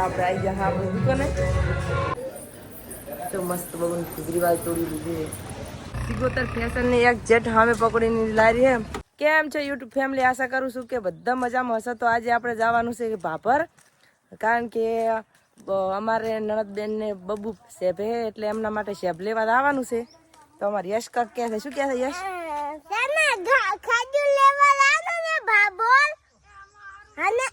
આપણે આવી ગયા હા, બધું કોને? તો મસ્ત બગુન ખુદરીવાલ તોડી લીધી છે. સિગોતર ફેશનની એક જેટ હામે પકડીને લારી હે કેમ છે યુટ્યુબ ફેમિલી આશા કરું છું કે બધા મજામાં હશે. તો આજે આપણે જવાનું છે ભાભર. કારણ કે અમારે નણદબેન ને બબુ સેભે એટલે એમના માટે શેભ લેવા આવવાનું છે. તો અમારે યશ કાક કહે છે? શું કહે છે યશ તમે ઘ- ખજૂર લેવા લાવો ને ભાભોલ અને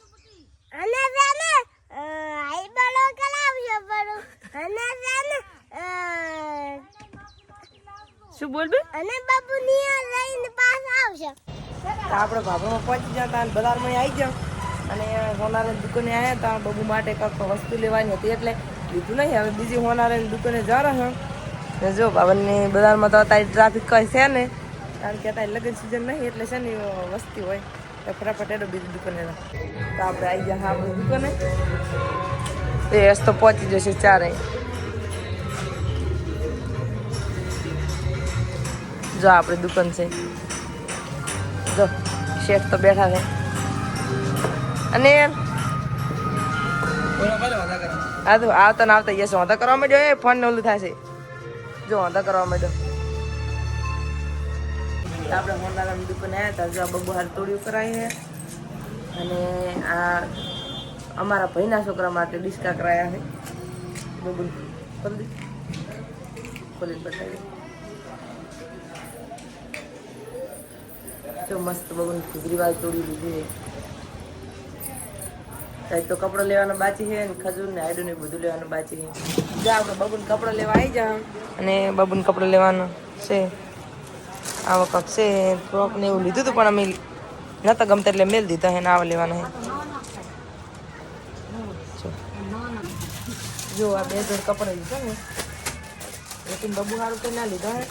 અને તમે આઈ બળો કરાવજો બળો અને તમે શું બોલ બે અને બાબુ નિયા લઈને પાસ આવશે તો આપણે ભાભરમાં પહોંચી જતા અને બજારમાં આવી જાવ અને હોનારાની દુકાને આવ્યા હતા. બબુ માટે કાંક વસ્તુ લેવાની હતી એટલે લીધું નહીં. હવે બીજી હોનારાની દુકાને જા રહ્યા ને જો બાબનની બજારમાં તો અત્યારે ટ્રાફિક કઈ છે ને? કારણ કે અત્યારે લગ્ન સિઝન નહીં એટલે છે ને વસ્તી હોય. તો ફટાફટ એડો બીજી દુકાને તો આપણે આવી ગયા હા આપણી દુકાને. એ રસ્તો પહોંચી જશે ચારે જો આપણી દુકાન છે. જો, શેઠ તો બેઠા છે. અને હા તો આવતા ને આવતા યસ, વાંધા કરવા માંડ્યો. એ ફોન ને ઓલું થશે જો, વાંધા કરવા માંડ્યો. આપણે હોનારાની દુકાને આવ્યા હતા. જો આ બબુ હાલ તોડ્યું કરાવી છે. અને આ અમારા ભાઈના છોકરા માટે ડિસ્કા કરાયા છે. બબુ, ખોલી બતાવી તો મસ્ત બગુન ખુદરીવાલ તોડી લીધી છે. તો કપડો લેવાનો બાકી છે ને ખજૂર ને આડું ને બધું લેવાનું બાકી છે. જા આપણે બબુન કપડો લેવા આવી જા. અને બબુન કપડો લેવાનો છે. આ વખત છે ફ્રોક ને એવું લીધું હતું પણ અમે નતા ગમતા એટલે મેલ દીધા હે ને આવા લેવાના હે જો. આ બે જોડ કપડા લીધા ને. લેકિન બબુ સારું કરીને ના લીધા હે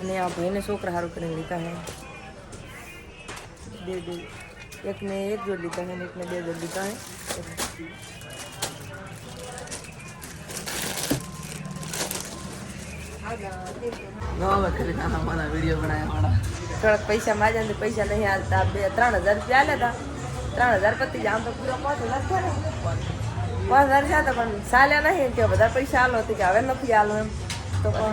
અને આ ભાઈને છોકરા સારું કરીને લીધા હે બે બે. એકને એક જોડ લીધા है એકને બે જોડ લીધા है થોડાક પૈસા માજા ને પૈસા નહીં હાલતા. બે ત્રણ હજાર રૂપિયા હાલ્યા હતા ત્રણ હજાર પતી આમ તો પૂરા પાંચ હજાર થયા. પાંચ હજાર થયા હતા પણ ચાલ્યા નહીં. કે બધા પૈસા હાલો હતી કે હવે નથી હાલો એમ. તો પણ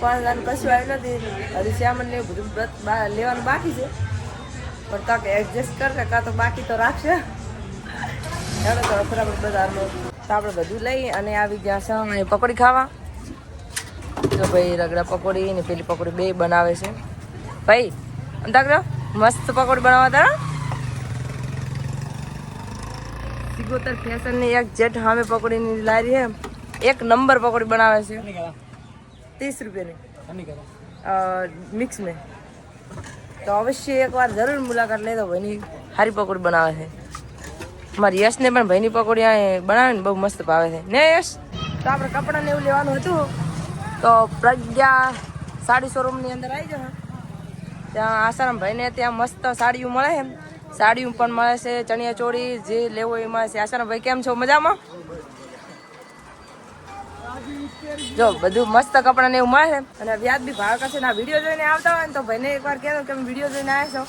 પણ કશું આવ્યું નથી. હજી શ્યામન ને બધું વ્રત લેવાનું બાકી છે. પણ કાંક એડજસ્ટ કરશે કાં તો બાકી તો રાખશે. ચાલો તો બરાબર બધાનો તો આપણે બધું લઈ અને આવી ગયા છે પકોડી ખાવા. તો ભાઈ રગડા પકોડી ને પેલી પકોડી બે બનાવે છે. ભાઈ અંતાગ્ર મસ્ત પકોડી બનાવવા તારા. સિગોતર ફેશનની એક જેટ હામે પકોડીની લારી છે. એક નંબર પકોડી બનાવે છે. ત્રીસ રૂપિયાની. મિક્સ મેં તો અવશ્ય એકવાર જરૂર મુલાકાત લઈ લેજો ભાઈની સારી પકોડી બનાવે છે. મારી યશને પણ ભાઈની પકોડી અહીંયા બનાવીને બહુ મસ્ત ભાવે છે. ને યશ તો આપણે કપડાને એવું લેવાનું હતું. તો પ્રજ્ઞા સાડી શોરૂમની અંદર આવી જાઓ ત્યાં આસારામ ભાઈને ત્યાં મસ્ત સાડીઓ મળે છે. સાડીઓ પણ મળે છે ચણિયા ચોળી જે લેવો એ મળે છે. આસારામ ભાઈ કેમ છો? મજામાં? જો, બધું મસ્ત કપડાં ને એવું મળે. અને અને વ્યાજબી ભાવ કરશે આ વીડિયો જોઈને આવતા હોય ને તો ભાઈને એકવાર કહેતો કે વીડિયો જોઈને આવ્યા છો.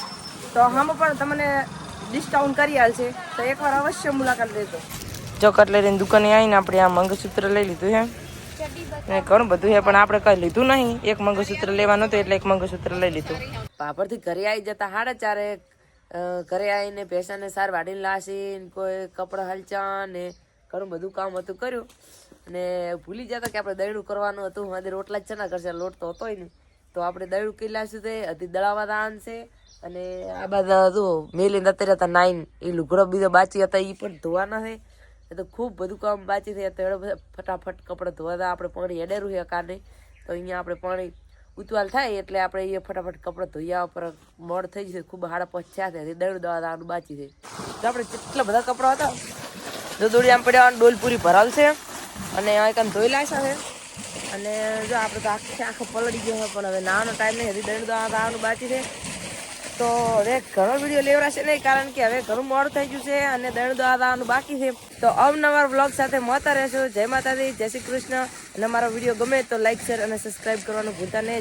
તો હમ પણ તમને ડિસ્કાઉન્ટ કરી છે તો એકવાર અવશ્ય મુલાકાત લેજો. જો કટલેરીની દુકાને આવીને આપણે આ મંગળસૂત્ર લઈ લીધું છે ને ઘણું બધું છે પણ આપણે કઈ લીધું નહીં. એક મંગળસૂત્ર લેવાનું હતું એટલે એક મંગળસૂત્ર લઈ લીધું. પાપડથી ઘરે આવી જતા સાડા ચારે ઘરે આવીને ભેંસાને સાર વાડીને લાસી કોઈ કપડાં હલચા ને ઘણું બધું કામ હતું કર્યું. અને ભૂલી જતા કે આપણે દયણું કરવાનું હતું. મારે રોટલા જ છે ના કરશે લોટ તો હતોય નહીં. તો આપણે દયણું કેટલા લાવશું હતી દળાવા દાન છે. અને આ બધા હતું મેલીને અત્યારે હતા નાઈન. એ લુગડો બીજો બાચી હતા એ પણ ધોવાના છે. એ તો ખૂબ બધું કામ બાચી છે તો ફટાફટ કપડાં ધોવાતા, આપણે પાણી એડેરું છે કાને તો અહીંયા આપણે પાણી ઉતવાલ થાય એટલે આપણે એ ફટાફટ કપડાં ધોયા પર મોડ થઈ જશે. ખૂબ હાડા પચ્યા છે દળું દવા દાવાનું બાચી થઈ તો આપણે કેટલા બધા કપડાં હતા? દોડી આમ પડ્યા ડોલ પૂરી ભરાલ છે અને આ કંઈ ધોઈ લાગ્યા છે. અને જો આપણે તો આખે આખો પલળી ગયો છે પણ હવે નાનો ટાઈમ નહીં, હજી દંડ આવવાનું બાકી છે. તો હવે ઘણો વીડિયો લેવડાશે નહીં, કારણ કે હવે ઘણું મોડું થઈ ગયું છે અને દંડ આવવાનું બાકી છે. તો અવનવાર વ્લોગ સાથે મળતા રહેશો જય માતાજી, જય શ્રી કૃષ્ણ. અને અમારો વીડિયો ગમે તો લાઈક શેર અને સબસ્ક્રાઈબ કરવાનું ભૂલતા નહીં.